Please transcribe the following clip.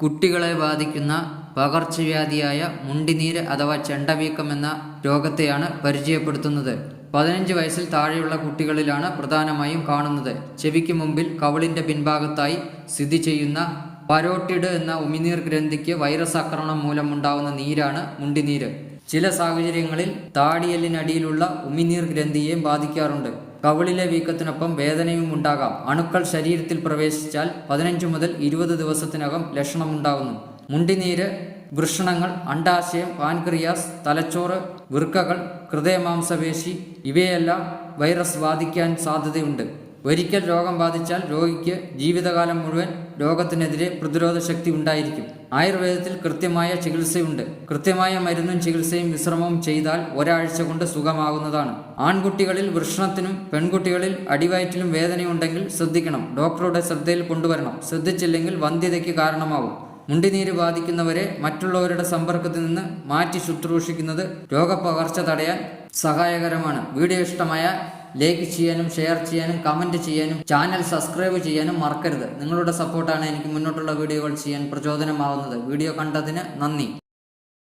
കുട്ടികളെ ബാധിക്കുന്ന പകർച്ചവ്യാധിയായ മുണ്ടിനീര് അഥവാ ചെണ്ടവീക്കം എന്ന രോഗത്തെയാണ് പരിചയപ്പെടുത്തുന്നത്. പതിനഞ്ച് വയസ്സിൽ താഴെയുള്ള കുട്ടികളിലാണ് പ്രധാനമായും കാണുന്നത്. ചെവിക്ക് മുമ്പിൽ കവളിന്റെ പിൻഭാഗത്തായി സ്ഥിതി ചെയ്യുന്ന പരോട്ടിഡ് എന്ന ഉമിനീർ ഗ്രന്ഥിക്ക് വൈറസ് ആക്രമണം മൂലമുണ്ടാവുന്ന നീരാണ് മുണ്ടിനീര്. ചില സാഹചര്യങ്ങളിൽ താടിയലിനടിയിലുള്ള ഉമിനീർ ഗ്രന്ഥിയെയും ബാധിക്കാറുണ്ട്. കവിളിലെ വീക്കത്തിനൊപ്പം വേദനയും ഉണ്ടാകാം. അണുക്കൾ ശരീരത്തിൽ പ്രവേശിച്ചാൽ പതിനഞ്ച് മുതൽ ഇരുപത് ദിവസത്തിനകം ലക്ഷണമുണ്ടാകുന്നു. മുണ്ടിനീര് വൃഷണങ്ങൾ അണ്ടാശയം പാൻക്രിയാസ് തലച്ചോറ് വൃക്കകൾ ഹൃദയമാംസപേശി ഇവയെല്ലാം വൈറസ് ബാധിക്കാൻ സാധ്യതയുണ്ട്. ഒരിക്കൽ രോഗം ബാധിച്ചാൽ രോഗിക്ക് ജീവിതകാലം മുഴുവൻ രോഗത്തിനെതിരെ പ്രതിരോധ ശക്തി ഉണ്ടായിരിക്കും. ആയുർവേദത്തിൽ കൃത്യമായ ചികിത്സയുണ്ട്. കൃത്യമായ മരുന്നും ചികിത്സയും വിശ്രമവും ചെയ്താൽ ഒരാഴ്ച കൊണ്ട് സുഖമാകുന്നതാണ്. ആൺകുട്ടികളിൽ വൃഷണത്തിനും പെൺകുട്ടികളിൽ അടിവയറ്റിലും വേദനയുണ്ടെങ്കിൽ ശ്രദ്ധിക്കണം. ഡോക്ടറുടെ ശ്രദ്ധയിൽ കൊണ്ടുവരണം. ശ്രദ്ധിച്ചില്ലെങ്കിൽ വന്ധ്യതയ്ക്ക് കാരണമാകും മുണ്ടിനീര് ബാധിക്കുന്നവരെ മറ്റുള്ളവരുടെ സമ്പർക്കത്തിൽ നിന്ന് മാറ്റി ശുശ്രൂഷിക്കുന്നത് രോഗപകർച്ച തടയാൻ സഹായകരമാണ്. വീഡിയോ ഇഷ്ടമായ ലൈക്ക് ചെയ്യാനും ഷെയർ ചെയ്യാനും കമന്റ് ചെയ്യാനും ചാനൽ സബ്സ്ക്രൈബ് ചെയ്യാനും മറക്കരുത്. നിങ്ങളുടെ സപ്പോർട്ടാണ് എനിക്ക് മുന്നോട്ടുള്ള വീഡിയോകൾ ചെയ്യാൻ പ്രചോദനമാവുന്നത്. വീഡിയോ കണ്ടതിന് നന്ദി.